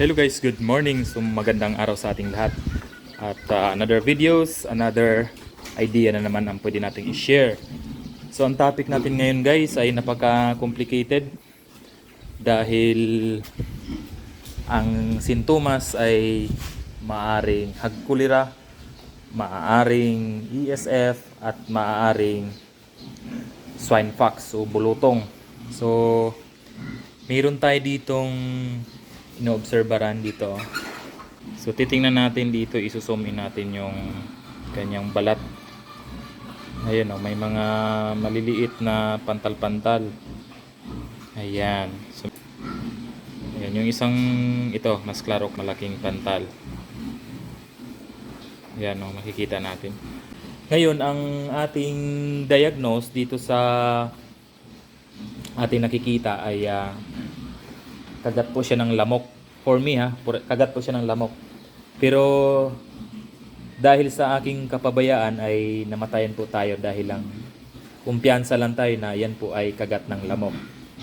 Hello guys, good morning. So magandang araw sa ating lahat. At uh, another videos, another idea na naman ang pwede nating i-share. So ang topic natin ngayon guys ay napaka-complicated dahil ang sintomas ay maaring hagkulira, maaring ESF at maaring swine pox o bulutong. So Meron tayo ditong inoobserbaran dito. So titingnan natin dito, isusum in natin yung kanyang balat. Ayan oh, may mga maliliit na pantal-pantal. Ayan. So, ayan, yung isang ito, mas klaro malaking pantal. Ayan oh, makikita natin. Ngayon, ang ating diagnose dito sa ating nakikita ay ah, kagat po siya ng lamok. For me ha, kagat po siya ng lamok. Pero dahil sa aking kapabayaan ay namatayan po tayo dahil lang kumpiyansa lang tayo na yan po ay kagat ng lamok.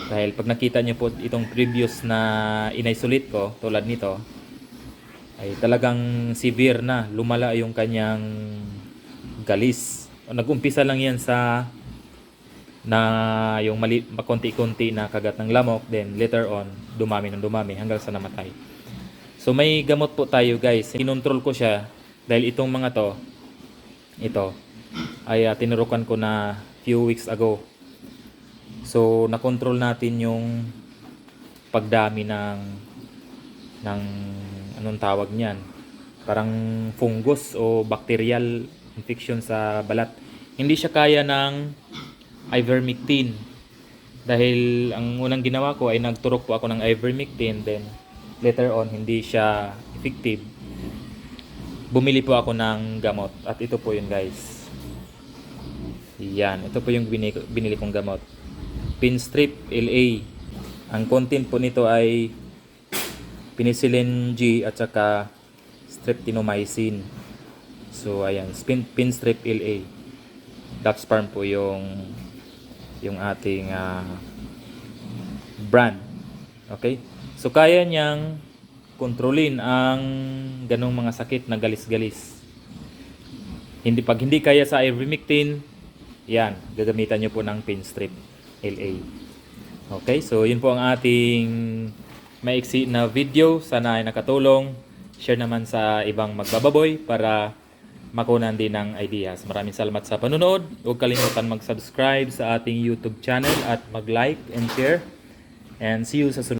Dahil pag nakita niyo po itong previous na in-isolate ko tulad nito ay talagang severe na, lumala yung kanyang galis. Nag-umpisa lang yan sa na yung mali, konti-konti na kagat ng lamok, then later on, dumami ng dumami hanggang sa namatay. So may gamot po tayo guys. Kinontrol ko siya dahil itong mga to, ito, ay uh, tinurukan ko na few weeks ago. So nakontrol natin yung pagdami ng ng anong tawag niyan? Parang fungus o bacterial infection sa balat. Hindi siya kaya ng ivermectin. Dahil ang unang ginawa ko ay nagturok po ako ng ivermectin then later on hindi siya effective. Bumili po ako ng gamot at ito po yun guys. Yan, ito po yung binili, kong gamot. Pinstrip LA. Ang content po nito ay penicillin G at saka streptomycin. So ayan, spin, pinstrip LA. Dapsparm po yung yung ating ah, brand. Okay? So kaya niyang kontrolin ang ganong mga sakit na galis-galis. Hindi pag hindi kaya sa ivermectin, yan, gagamitan niyo po ng pinstrip LA. Okay, so yun po ang ating maiksi na video. Sana ay nakatulong. Share naman sa ibang magbababoy para makunan din ng ideas. Maraming salamat sa panonood. Huwag kalimutan mag-subscribe sa ating YouTube channel at mag-like and share. And see you sa sunod.